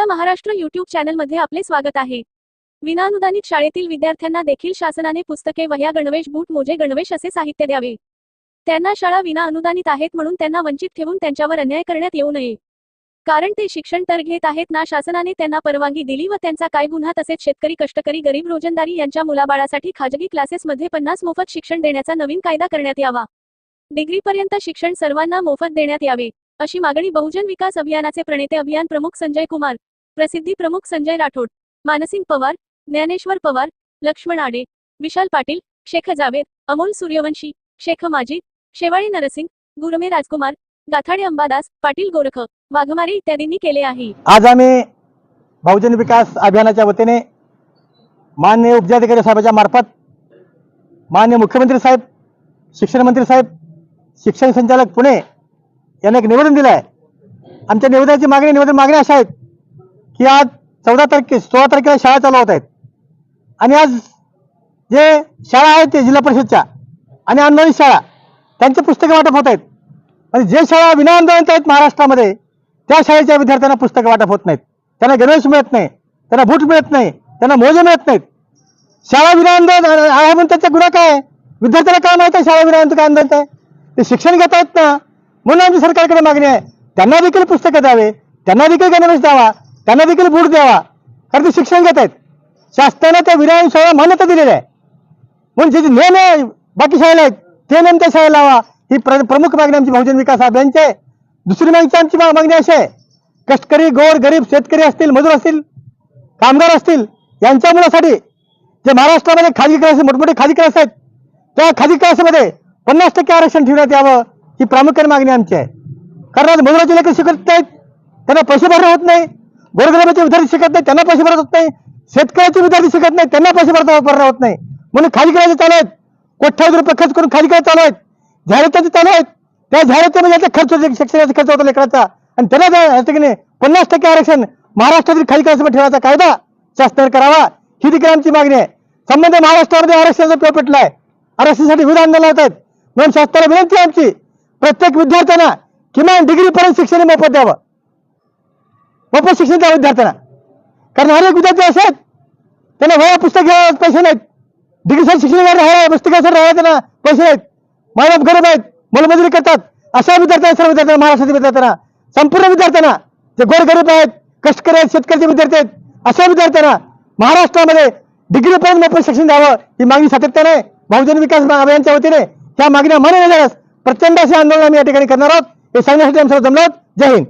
आपला महाराष्ट्र युट्यूब चॅनलमध्ये आपले स्वागत आहे. विनानुदानित शाळेतील विद्यार्थ्यांना देखील शासनाने पुस्तके वह्या गणवेश बूट मोजे गणवेश असे साहित्य द्यावे. त्यांना शाळा विना अनुदानित आहेत म्हणून त्यांना वंचित ठेवून त्यांच्यावर अन्याय करण्यात येऊ नये. कारण ते शिक्षण तर घेत आहेत ना शासनाने त्यांना परवानगी दिली व त्यांचा काय गुन्हा तसेच शेतकरी कष्टकरी गरीब रोजंदारी यांच्या मुलाबाळासाठी खाजगी क्लासेसमध्ये पन्नास मोफत शिक्षण देण्याचा नवीन कायदा करण्यात यावा. डिग्रीपर्यंत शिक्षण सर्वांना मोफत देण्यात यावे अशी मागणी बहुजन विकास अभियानाचे प्रणेते अभियान प्रमुख संजय कुमार प्रसिद्धी प्रमुख संजय राठोड मानसिंग पवार ज्ञानेश्वर पवार लक्ष्मण आडे विशाल पाटील शेख जावेद अमोल सूर्यवंशी शेख माजी शेवाळी नरसिंग गुरमे राजकुमार गाथाडे अंबादास पाटील गोरख वाघमारे इत्यादींनी केले आहे. आज आम्ही बहुजन विकास अभियानाच्या वतीने मान्य उपजिल्हाधिकारी साहेबांच्या मार्फत मान्य मुख्यमंत्री साहेब शिक्षण मंत्री साहेब शिक्षण संचालक पुणे यांना एक निवेदन दिलं आहे आमच्या निवेदनाची मागणी निवेदन मागणी अशा आहेत की आज चौदा तारखे सोळा तारखेला शाळा चालू होत आहेत. आणि आज जे शाळा आहेत ते जिल्हा परिषदच्या आणि आंदोलन शाळा त्यांचे पुस्तकं वाटप होत आहेत. आणि जे शाळा विना विनाअनुदानित आहेत महाराष्ट्रामध्ये त्या शाळेच्या विद्यार्थ्यांना पुस्तकं वाटप होत नाहीत. त्यांना गणवेश मिळत नाही त्यांना बूट मिळत नाही त्यांना मोजे मिळत नाहीत. शाळा विनाअनुदान आहे म्हणून त्याचा गुन्हा काय आहे? विद्यार्थ्याला काय माहिती आहे शाळा विनाअनुदान काय आंदोलन आहे? ते शिक्षण घेत आहेत ना म्हणून आमची सरकारकडे मागणी आहे. त्यांना देखील पुस्तकं द्यावे त्यांना देखील गणवेश द्यावा. त्यांना देखील बूट द्यावा. कारण ते शिक्षण घेत आहेत. शासनानं त्या विनाअनुदान शाळा मान्यता दिलेली आहे. म्हणून जे जे नियम आहे बाकी शाळेला आहेत ते नियम त्या शाळेला लावा. ही प्र- प्रमुख मागणी आमची बहुजन विकास अभियानची आहे. दुसरी मागणी आमची मागणी अशी आहे. कष्टकरी गोर गरीब शेतकरी असतील मजूर असतील कामगार असतील यांच्या मुलासाठी जे महाराष्ट्रामध्ये खाजगी क्लास मोठमोठे खाजगी क्लास आहेत त्या खाजगी क्लासमध्ये पन्नास टक्के आरक्षण ठेवण्यात यावं ही प्रामुख्याने मागणी आमची आहे. कारण आज मजुराचे लेकर शिकत नाहीत त्यांना पैसे भरणं होत नाही. गोरगरिबाचे विद्यार्थी शिकत नाही त्यांना पैसे भरत होत नाही. शेतकऱ्याचे विद्यार्थी शिकत नाही त्यांना पैसे भरता भरणं होत नाही. म्हणून खाली करायचे चालू आहेत. कोट्यावधी रुपये खर्च करून खाली क्लास चालू आहेत. जाहिराती चालू आहेत. त्या जाहिरातीमध्ये याचा खर्च होतो, शिक्षणाचा खर्च होता लेकराचा. आणि त्याला की नाही पन्नास टक्के आरक्षण महाराष्ट्रातील खाली करायचं ठेवायचा कायदा शासनाने करावा. ही देखील आमची मागणी आहे. संबंध महाराष्ट्रामध्ये आरक्षणाचा पेपर पेटला आहे आरक्षणासाठी विविध आंदोलन होत आहेत. म्हणून शासनाला विनंती आहे आमची प्रत्येक विद्यार्थ्यांना किमान डिग्रीपर्यंत शिक्षण मोफत द्यावं. मोफत शिक्षण द्या विद्यार्थ्यांना कारण अनेक विद्यार्थी असे आहेत त्यांना वया पुस्तक घ्यायला पैसे नाहीत डिग्रीसाठी शिक्षण घ्यायला राहायला पुस्तकासर राहायला त्यांना पैसे नाहीत मायबाप गरीब आहेत मोलमजुरी करतात अशा विद्यार्थ्यांना सर्व विद्यार्थ्यांना महाराष्ट्रातील विद्यार्थ्यांना संपूर्ण विद्यार्थ्यांना जे गोरगरीब आहेत कष्टकरी आहेत शेतकऱ्याचे विद्यार्थी आहेत अशा विद्यार्थ्यांना महाराष्ट्रामध्ये डिग्रीपर्यंत मोफत शिक्षण द्यावं ही मागणी सातत्याने बहुजन विकास अभियानच्या वतीने ह्या मागण्या मान्य झाल्यास प्रचंड असे आंदोलन आम्ही या ठिकाणी करणार आहोत हे सांगण्यासाठी आम्ही सर्व जमलो जय हिंद।